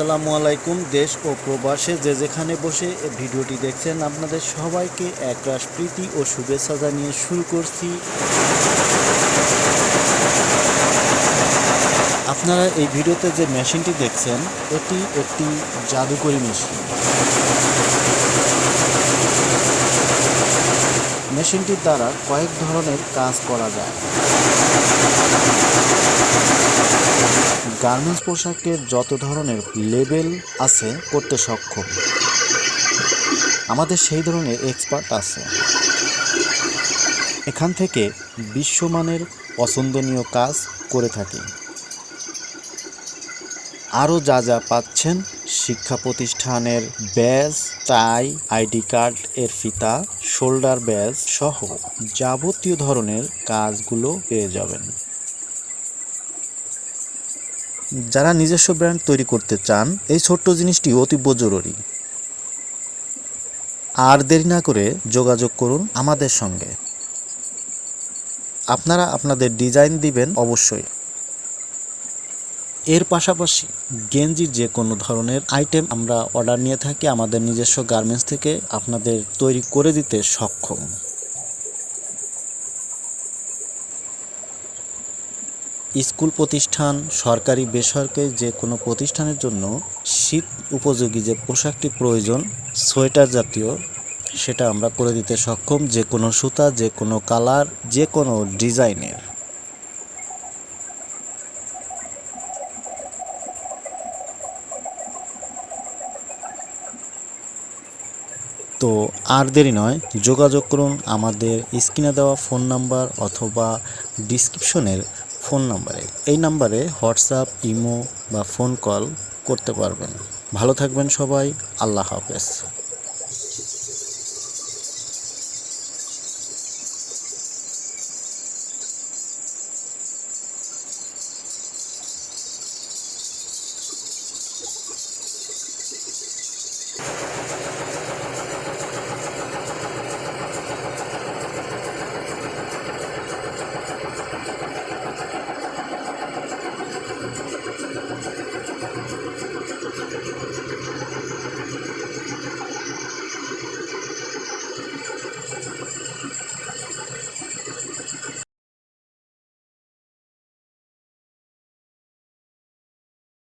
আসসালামু আলাইকুম, দেশ ও প্রবাসে যে যেখানে বসে ভিডিওটি দেখছেন আপনাদের সবাইকে একরাশ প্রীতি ও শুভেচ্ছা জানিয়ে শুরু করছি। আপনারা এই ভিডিওতে যে মেশিনটি দেখছেন, এটি একটি জাদুকরি মেশিন। মেশিনটির দ্বারা কয়েক ধরনের কাজ করা যায়। গার্মেন্টস পোশাকের যত ধরনের লেবেল আছে করতে সক্ষম। আমাদের সেই ধরনের এক্সপার্ট আছে। এখান থেকে বিশ্বমানের পছন্দনীয় কাজ করে থাকি। আরও যা যা পাচ্ছেন শিক্ষা প্রতিষ্ঠানের ব্যাজ, টাই, আইডি কার্ড এর ফিতা, শোল্ডার ব্যাজ সহ যাবতীয় ধরনের কাজগুলো পেয়ে যাবেন। যারা নিজস্ব ব্র্যান্ড তৈরি করতে চান, এই ছোট্ট জিনিসটি অতীব জরুরি। আর দেরি না করে যোগাযোগ করুন আমাদের সঙ্গে। আপনারা আপনাদের ডিজাইন দিবেন অবশ্যই। এর পাশাপাশি গেঞ্জির যে কোনো ধরনের আইটেম আমরা অর্ডার নিয়ে থাকি, আমাদের নিজস্ব গার্মেন্টস থেকে আপনাদের তৈরি করে দিতে সক্ষম। স্কুল প্রতিষ্ঠান, সরকারি, বেসরকারি যে কোনো প্রতিষ্ঠানের জন্য শীত উপযোগী যে পোশাকটি প্রয়োজন, সোয়েটার জাতীয়, সেটা আমরা করে দিতে সক্ষম যে কোনো সুতা, যে কোনো কালার, যে কোনো ডিজাইনের। তো আর দেরি নয়, যোগাযোগ করুন। আমাদের স্ক্রিনে দেওয়া ফোন নাম্বার অথবা ডিসক্রিপশনের ফোন নাম্বারে। এই নাম্বারে হোয়াটসঅ্যাপ, ইমো বা ফোন কল করতে পারবেন। ভালো থাকবেন সবাই। আল্লাহ হাফেজ।